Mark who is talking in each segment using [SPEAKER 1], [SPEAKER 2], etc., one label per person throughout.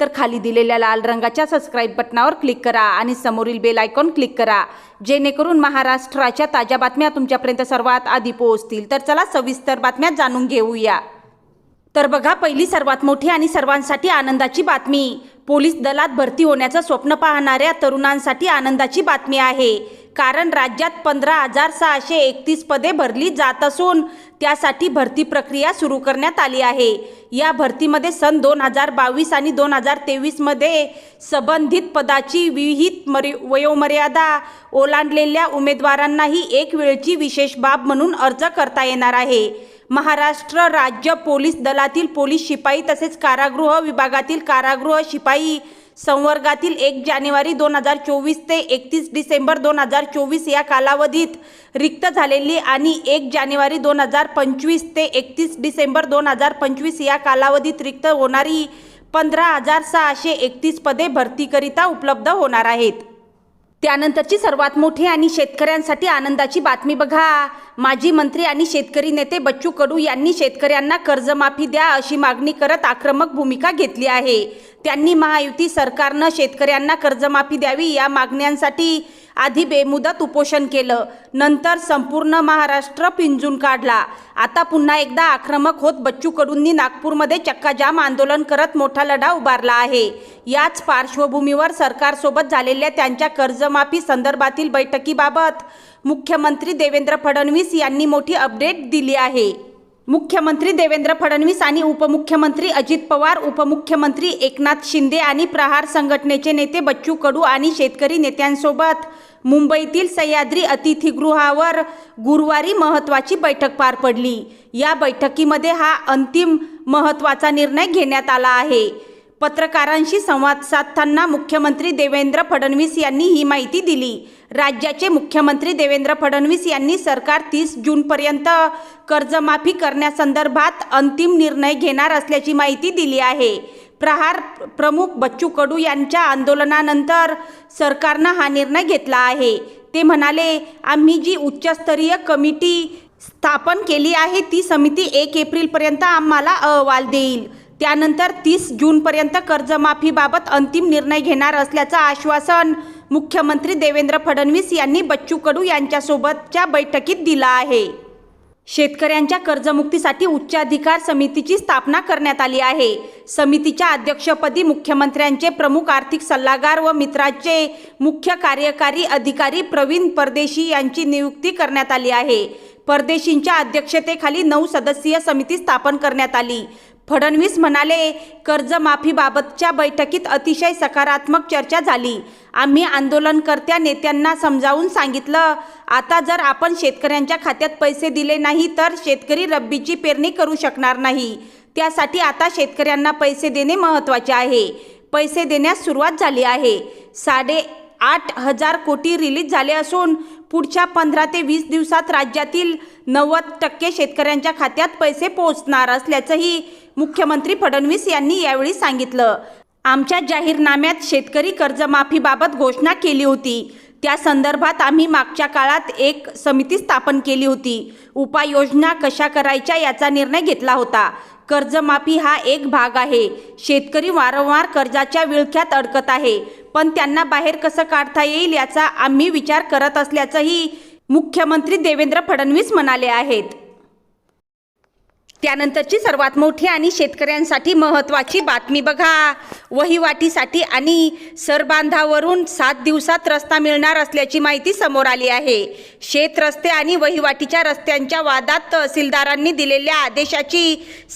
[SPEAKER 1] तर खाली दिलेल्या लाल रंगाच्या सबस्क्राईब बटनावर क्लिक करा आणि समोरील बेल आयकॉन क्लिक करा जेणेकरून महाराष्ट्राच्या ताज्या बातम्या तुमच्यापर्यंत सर्वात आधी पोहोचतील तर चला सविस्तर बातम्या जाणून घेऊया तर बघा पहिली सर्वात मोठी आणि सर्वांसाठी आनंदाची बातमी पोलीस दलात भरती होण्याचं स्वप्न पाहणाऱ्या तरुणांसाठी आनंदाची बातमी आहे कारण राज्यात पंधरा हजार सहाशे एकतीस पदे भरली जात असून त्यासाठी भरती प्रक्रिया सुरू करण्यात आली आहे या भरतीमध्ये सन दोन हजार बावीस आणि दोन हजार तेवीसमध्ये संबंधित पदाची विहित मर वयोमर्यादा ओलांडलेल्या उमेदवारांनाही एक वेळची विशेष बाब म्हणून अर्ज करता येणार आहे महाराष्ट्र राज्य पोलीस दलातील पोलीस शिपाई तसेच कारागृह विभागातील कारागृह शिपाई संवर्गातील एक जानेवारी दोन हजार चोवीस ते एकतीस डिसेंबर दोन हजार चोवीस या कालावधीत रिक्त झालेली आणि एक जानेवारी दोन हजार पंचवीस ते एकतीस डिसेंबर दोन हजार पंचवीस या कालावधीत रिक्त होणारी पंधरा हजार सहाशे एकतीस पदे भरतीकरिता उपलब्ध होणार आहेत त्यानंतरची सर्वात मोठी आणि शेतकऱ्यांसाठी आनंदाची बातमी बघा माजी मंत्री आणि शेतकरी नेते बच्चू कडू यांनी शेतकऱ्यांना कर्जमाफी द्या अशी मागणी करत आक्रमक भूमिका घेतली आहे त्यांनी महायुती सरकारनं शेतकऱ्यांना कर्जमाफी द्यावी या मागण्यांसाठी आधी बेमुदत उपोषण केलं नंतर संपूर्ण महाराष्ट्र पिंजून काढला आता पुन्हा एकदा आक्रमक होत बच्चू कडूंनी नागपूरमध्ये चक्काजाम आंदोलन करत मोठा लढा उभारला आहे याच पार्श्वभूमीवर सरकारसोबत झालेल्या त्यांच्या कर्जमाफी संदर्भातील बैठकीबाबत मुख्यमंत्री देवेंद्र फडणवीस यांनी मोठी अपडेट दिली आहे मुख्यमंत्री देवेंद्र फडणवीस आणि उपमुख्यमंत्री अजित पवार उपमुख्यमंत्री एकनाथ शिंदे आणि प्रहार संघटनेचे नेते बच्चू कडू आणि शेतकरी नेत्यांसोबत मुंबईतील सह्याद्री अतिथीगृहावर गुरुवारी महत्त्वाची बैठक पार पडली या बैठकीमध्ये हा अंतिम महत्त्वाचा निर्णय घेण्यात आला आहे पत्रकारांशी संवाद साधताना मुख्यमंत्री देवेंद्र फडणवीस यांनी ही माहिती दिली राज्याचे मुख्यमंत्री देवेंद्र फडणवीस यांनी सरकार तीस जूनपर्यंत कर्जमाफी करण्यासंदर्भात अंतिम निर्णय घेणार असल्याची माहिती दिली आहे प्रहार प्रमुख बच्चू कडू यांच्या आंदोलनानंतर सरकारनं हा निर्णय घेतला आहे ते म्हणाले आम्ही जी उच्चस्तरीय कमिटी स्थापन केली आहे ती समिती एक एप्रिलपर्यंत आम्हाला अहवाल देईल त्यानंतर तीस जूनपर्यंत कर्जमाफीबाबत अंतिम निर्णय घेणार असल्याचं आश्वासन मुख्यमंत्री देवेंद्र फडणवीस यांनी बच्चू कडू यांच्यासोबतच्या बैठकीत दिला आहे शेतकऱ्यांच्या कर्जमुक्तीसाठी उच्चाधिकार समितीची स्थापना करण्यात आली आहे समितीच्या अध्यक्षपदी मुख्यमंत्र्यांचे प्रमुख आर्थिक सल्लागार व मित्राचे मुख्य कार्यकारी अधिकारी प्रवीण परदेशी यांची नियुक्ती करण्यात आली आहे परदेशींच्या अध्यक्षतेखाली नऊ सदस्यीय समिती स्थापन करण्यात आली फडणवीस म्हणाले कर्जमाफीबाबतच्या बैठकीत अतिशय सकारात्मक चर्चा झाली आम्ही आंदोलनकर्त्या नेत्यांना समजावून सांगितलं आता जर आपण शेतकऱ्यांच्या खात्यात पैसे दिले नाही तर शेतकरी रब्बीची पेरणी करू शकणार नाही त्यासाठी आता शेतकऱ्यांना पैसे देणे महत्त्वाचे आहे पैसे देण्यास सुरुवात झाली आहे साडे आठ हजार कोटी रिलीज झाले असून पुढच्या पंधरा ते वीस दिवसात राज्यातील नव्वद टक्के शेतकऱ्यांच्या खात्यात पैसे पोहोचणार असल्याचंही मुख्यमंत्री फडणवीस यांनी यावेळी सांगितलं आमच्या जाहीरनाम्यात शेतकरी कर्जमाफीबाबत घोषणा केली होती त्या संदर्भात आम्ही मागच्या काळात एक समिती स्थापन केली होती उपाययोजना कशा करायच्या याचा निर्णय घेतला होता कर्जमाफी हा एक भाग आहे शेतकरी वारंवार कर्जाच्या विळख्यात अडकत आहे पण त्यांना बाहेर कसं काढता येईल याचा आम्ही विचार करत असल्याचंही मुख्यमंत्री देवेंद्र फडणवीस म्हणाले आहेत त्यानंतरची सर्वात मोठी आणि शेतकऱ्यांसाठी महत्त्वाची बातमी बघा वहिवाटीसाठी आणि सरबांधावरून सात दिवसात रस्ता मिळणार असल्याची माहिती समोर आली आहे शेत रस्ते आणि वहिवाटीच्या रस्त्यांच्या वादात तहसीलदारांनी दिलेल्या आदेशाची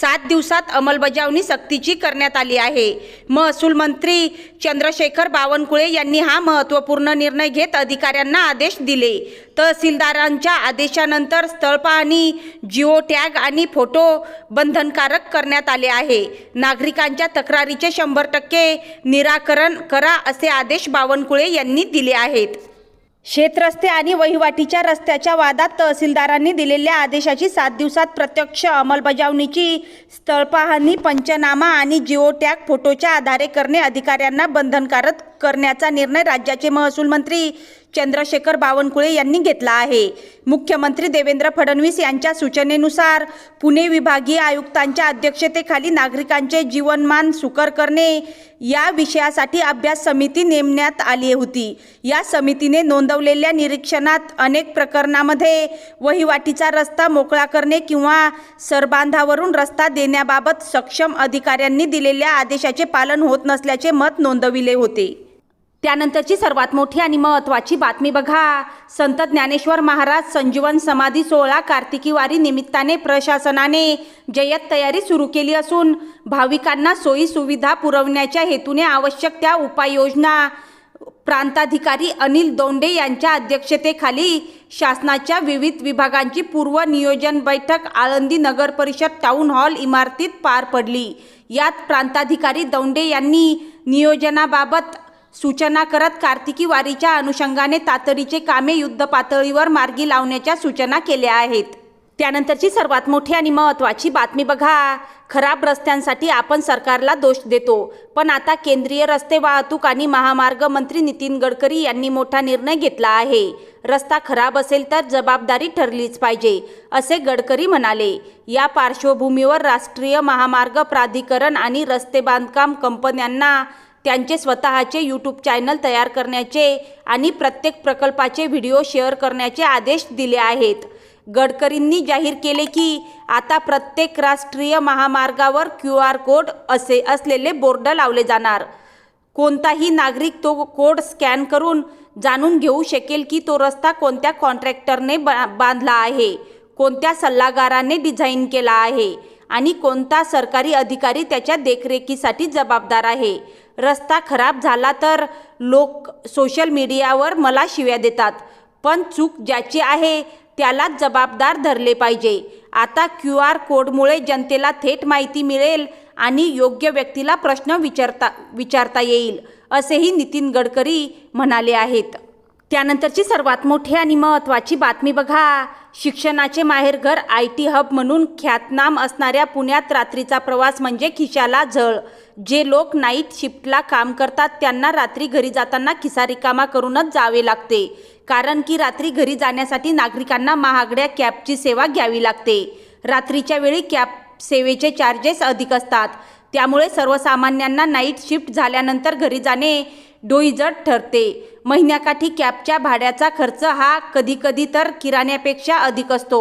[SPEAKER 1] सात दिवसात अंमलबजावणी सक्तीची करण्यात आली आहे महसूल मंत्री चंद्रशेखर बावनकुळे यांनी हा महत्त्वपूर्ण निर्णय घेत अधिकाऱ्यांना आदेश दिले तहसीलदारांच्या आदेशानंतर स्थळ पाहणी जिओ टॅग आणि फोटो बंधनकारक करण्यात आले आहे नागरिकांच्या तक्रारीचे शंभर टक्के निराकरण करा असे आदेश बावनकुळे यांनी दिले आहेत शेतरस्ते आणि वहिवाटीच्या रस्त्याच्या वादात तहसीलदारांनी दिलेल्या आदेशाची सात दिवसात प्रत्यक्ष अंमलबजावणीची स्थळपाहणी पंचनामा आणि जिओ टॅग फोटोच्या आधारे करणे अधिकाऱ्यांना बंधनकारक करण्याचा निर्णय राज्याचे महसूल मंत्री चंद्रशेखर बावनकुळे यांनी घेतला आहे मुख्यमंत्री देवेंद्र फडणवीस यांच्या सूचनेनुसार पुणे विभागीय आयुक्तांच्या अध्यक्षतेखाली नागरिकांचे जीवनमान सुकर करणे या विषयासाठी अभ्यास समिती नेमण्यात आली होती या समितीने नोंदवलेल्या निरीक्षणात अनेक प्रकरणामध्ये वहिवाटीचा रस्ता मोकळा करणे किंवा सरबांधावरून रस्ता देण्याबाबत सक्षम अधिकाऱ्यांनी दिलेल्या आदेशाचे पालन होत नसल्याचे मत नोंदविले होते त्यानंतरची सर्वात मोठी आणि महत्त्वाची बातमी बघा संत ज्ञानेश्वर महाराज संजीवन समाधी सोहळा कार्तिकीवारी निमित्ताने प्रशासनाने जय्यत तयारी सुरू केली असून भाविकांना सोयी सुविधा पुरवण्याच्या हेतूने आवश्यक त्या उपाययोजना प्रांताधिकारी अनिल दोंडे यांच्या अध्यक्षतेखाली शासनाच्या विविध विभागांची पूर्व नियोजन बैठक आळंदी नगर परिषद टाऊन हॉल इमारतीत पार पडली यात प्रांताधिकारी दोंडे यांनी नियोजनाबाबत सूचना करत कार्तिकी वारीच्या अनुषंगाने तातडीचे कामे युद्ध पातळीवर मार्गी लावण्याच्या सूचना केल्या आहेत त्यानंतरची सर्वात मोठी आणि महत्त्वाची बातमी बघा खराब रस्त्यांसाठी आपण सरकारला दोष देतो पण आता केंद्रीय रस्ते वाहतूक आणि महामार्ग मंत्री नितीन गडकरी यांनी मोठा निर्णय घेतला आहे रस्ता खराब असेल तर जबाबदारी ठरलीच पाहिजे असे गडकरी म्हणाले या पार्श्वभूमीवर राष्ट्रीय महामार्ग प्राधिकरण आणि रस्ते बांधकाम कंपन्यांना त्यांचे स्वतःचे यूट्यूब चॅनल तयार करण्याचे आणि प्रत्येक प्रकल्पाचे व्हिडिओ शेअर करण्याचे आदेश दिले आहेत गडकरींनी जाहीर केले की आता प्रत्येक राष्ट्रीय महामार्गावर क्यू आर कोड असे असलेले बोर्ड लावले जाणार कोणताही नागरिक तो कोड स्कॅन करून जाणून घेऊ शकेल की तो रस्ता कोणत्या कॉन्ट्रॅक्टरने बा बांधला आहे कोणत्या सल्लागाराने डिझाईन केला आहे आणि कोणता सरकारी अधिकारी त्याच्या देखरेखीसाठी जबाबदार आहे रस्ता खराब झाला तर लोक सोशल मीडियावर मला शिव्या देतात पण चूक ज्याची आहे त्यालाच जबाबदार धरले पाहिजे आता क्यू आर कोडमुळे जनतेला थेट माहिती मिळेल आणि योग्य व्यक्तीला प्रश्न विचारता विचारता येईल असेही नितीन गडकरी म्हणाले आहेत त्यानंतरची सर्वात मोठी आणि महत्त्वाची बातमी बघा शिक्षणाचे माहेरघर आय टी हब म्हणून ख्यातनाम असणाऱ्या पुण्यात रात्रीचा प्रवास म्हणजे खिशाला झळ जे लोक नाईट शिफ्टला काम करतात त्यांना रात्री घरी जाताना खिसा रिकामा करूनच जावे लागते कारण की रात्री घरी जाण्यासाठी नागरिकांना महागड्या कॅबची सेवा घ्यावी लागते रात्रीच्या वेळी कॅब सेवेचे चार्जेस अधिक असतात त्यामुळे सर्वसामान्यांना नाईट शिफ्ट झाल्यानंतर घरी जाणे डोईजट ठरते महिन्याकाठी कॅबच्या भाड्याचा खर्च हा कधीकधी तर किराण्यापेक्षा अधिक असतो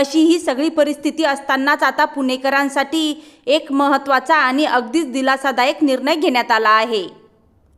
[SPEAKER 1] अशी ही सगळी परिस्थिती असतानाच आता पुणेकरांसाठी एक महत्त्वाचा आणि अगदीच दिलासादायक निर्णय घेण्यात आला आहे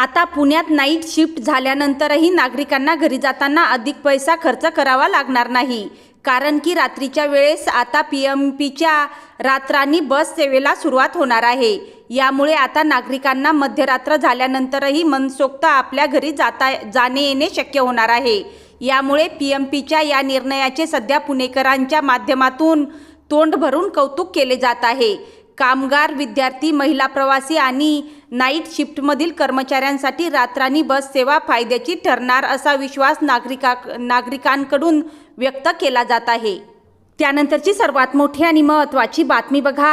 [SPEAKER 1] आता पुण्यात नाईट शिफ्ट झाल्यानंतरही नागरिकांना घरी जाताना अधिक पैसा खर्च करावा लागणार नाही कारण की रात्रीच्या वेळेस आता पी एम पीच्या रात्रांनी बस सेवेला सुरुवात होणार आहे यामुळे आता नागरिकांना मध्यरात्र झाल्यानंतरही मनसोक्त आपल्या घरी जाता जाणे येणे शक्य होणार आहे यामुळे पी एम पीच्या या निर्णयाचे सध्या पुणेकरांच्या माध्यमातून तोंड भरून कौतुक केले जात आहे कामगार विद्यार्थी महिला प्रवासी आणि नाईट शिफ्टमधील कर्मचाऱ्यांसाठी रात्रानी बस सेवा फायद्याची ठरणार असा विश्वास नागरिका नागरिकांकडून व्यक्त केला जात आहे त्यानंतरची सर्वात मोठी आणि महत्त्वाची बातमी बघा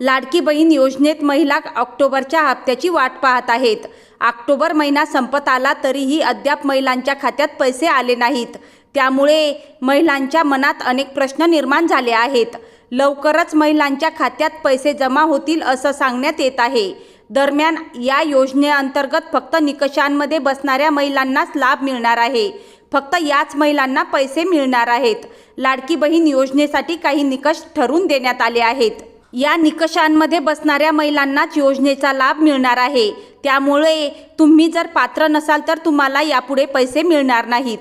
[SPEAKER 1] लाडकी बहीण योजनेत महिला ऑक्टोबरच्या हप्त्याची वाट पाहत आहेत ऑक्टोबर महिना संपत आला तरीही अद्याप महिलांच्या खात्यात पैसे आले नाहीत त्यामुळे महिलांच्या मनात अनेक प्रश्न निर्माण झाले आहेत लवकरच महिलांच्या खात्यात पैसे जमा होतील असं सांगण्यात येत आहे दरम्यान या योजनेअंतर्गत फक्त निकषांमध्ये बसणाऱ्या महिलांनाच लाभ मिळणार आहे फक्त याच महिलांना पैसे मिळणार आहेत लाडकी बहीण योजनेसाठी काही निकष ठरून देण्यात आले आहेत या निकषांमध्ये बसणाऱ्या महिलांनाच योजनेचा लाभ मिळणार आहे त्यामुळे तुम्ही जर पात्र नसाल तर तुम्हाला यापुढे पैसे मिळणार नाहीत